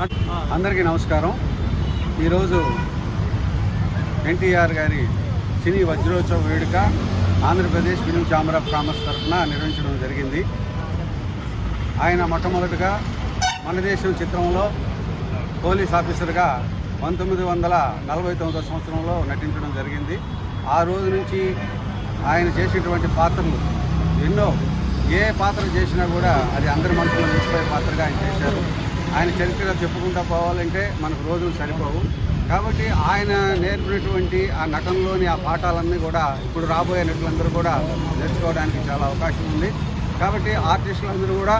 అందరికీ నమస్కారం. ఈరోజు ఎన్టీఆర్ గారి సినీ వజ్రోత్సవ వేడుక Andhra Pradesh film chamber of commerce తరఫున నిర్వహించడం జరిగింది. ఆయన మొట్టమొదటిగా మన దేశం చిత్రంలో పోలీస్ ఆఫీసర్గా పంతొమ్మిది వందల నలభై తొమ్మిదో సంవత్సరంలో నటించడం జరిగింది. ఆ రోజు నుంచి ఆయన చేసినటువంటి పాత్రలు ఎన్నో ఏ పాత్ర చేసినా కూడా అది అందరి మనసులో నిలిచిపోయే పాత్రగా ఆయన చేశారు. ఆయన చరిత్ర చెప్పుకుంటూ పోవాలంటే మనకు రోజులు సరిపోవు. కాబట్టి ఆయన నేర్పినటువంటి ఆ నటనలోని ఆ పాఠాలన్నీ కూడా ఇప్పుడు రాబోయే నటులందరూ కూడా నేర్చుకోవడానికి చాలా అవకాశం ఉంది. కాబట్టి ఆర్టిస్టులందరూ కూడా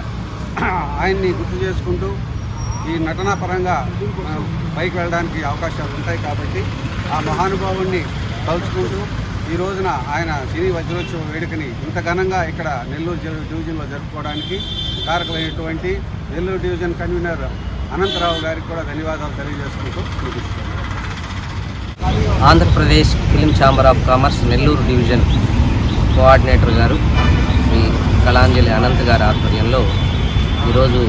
ఆయన్ని గుర్తు చేసుకుంటూ ఈ నటనా పరంగా పైకి వెళ్ళడానికి అవకాశాలు ఉంటాయి కాబట్టి ఆ మహానుభావుణ్ణి తలుచుకుంటూ ఈ రోజున ఆయన సినీ వజ్రోత్సవ వేడుకని ఇంత ఘనంగా ఇక్కడ నెల్లూరు డివిజన్లో జరుపుకోవడానికి కారకులైనటువంటి నెల్లూరు డివిజన్ కన్వీనర్ అనంతరావు గారికి కూడా ధన్యవాదాలు తెలియజేసుకుంటూ Andhra Pradesh film chamber of commerce Nellore division coordinator గారు శ్రీ కళాంజలి అనంత్ గారి ఆధ్వర్యంలో ఈరోజు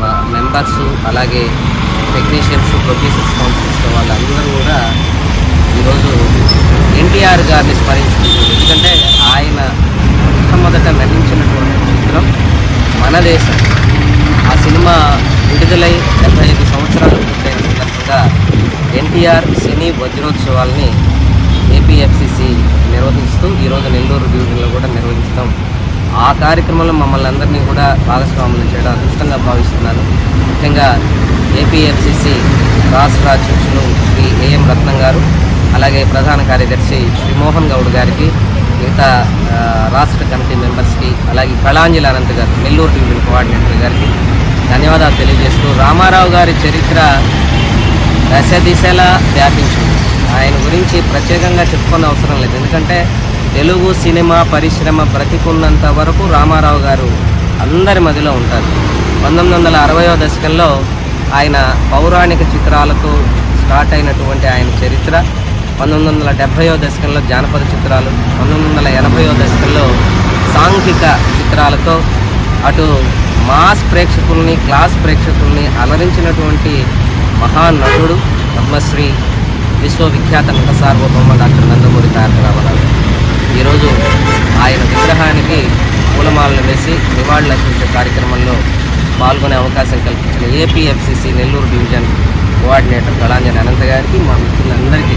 మా మెంబర్స్ అలాగే టెక్నీషియన్స్ ప్రొడ్యూసర్స్ కౌన్సిల్స్ వాళ్ళందరూ కూడా ఈరోజు గారిని స్మరించుకుంటారు ఎందుకంటే ఆయన మొట్టమొదట నటించినటువంటి చిత్రం మన దేశం. ఆ సినిమా విడుదలై డెబ్బై ఐదు సంవత్సరాలు పూర్తయిన సందర్భంగా ఎన్టీఆర్ సినీ వజ్రోత్సవాల్ని ఏపీఎఫ్సిసి నిర్వహిస్తూ ఈరోజు నెల్లూరు డివిజన్లో కూడా నిర్వహిస్తాం. ఆ కార్యక్రమంలో మమ్మల్ని అందరినీ కూడా భాగస్వాములు చేయడం అదృష్టంగా భావిస్తున్నాను. ముఖ్యంగా ఏపీఎఫ్సిసి రాష్ట్ర అధ్యక్షులు శ్రీ ఏఎం రత్నం గారు అలాగే ప్రధాన కార్యదర్శి శ్రీ మోహన్ గౌడ్ గారికి మిగతా రాష్ట్ర కమిటీ మెంబర్స్కి అలాగే కళాంజలి అనంత్ గారు నెల్లూరు డివిజన్ కోఆర్డినేటర్ గారికి ధన్యవాదాలు తెలియజేస్తూ రామారావు గారి చరిత్ర దశ దిశలా వ్యాపించింది. ఆయన గురించి ప్రత్యేకంగా చెప్పుకునే అవసరం లేదు. ఎందుకంటే తెలుగు సినిమా పరిశ్రమ బ్రతికున్నంత వరకు రామారావు గారు అందరి మధ్యలో ఉంటారు. పంతొమ్మిది వందల అరవయో దశకంలో ఆయన పౌరాణిక చిత్రాలతో స్టార్ట్ అయినటువంటి ఆయన చరిత్ర పంతొమ్మిది వందల డెబ్భైయో దశకంలో జానపద చిత్రాలు పంతొమ్మిది వందల ఎనభైయో దశకంలో సాంఘిక చిత్రాలతో అటు మాస్ ప్రేక్షకుల్ని క్లాస్ ప్రేక్షకుల్ని అలరించినటువంటి మహానటుడు పద్మశ్రీ విశ్వవిఖ్యాత నట సార్వభౌమ డాక్టర్ నందమూరి తారక రామారావు ఈరోజు ఆయన విగ్రహానికి పూలమాలలు వేసి నివాళులు అర్పించే కార్యక్రమంలో పాల్గొనే అవకాశం కల్పించిన APFCC Nellore division coordinator Kalanjan Anantha గారికి మా మిత్రులందరికీ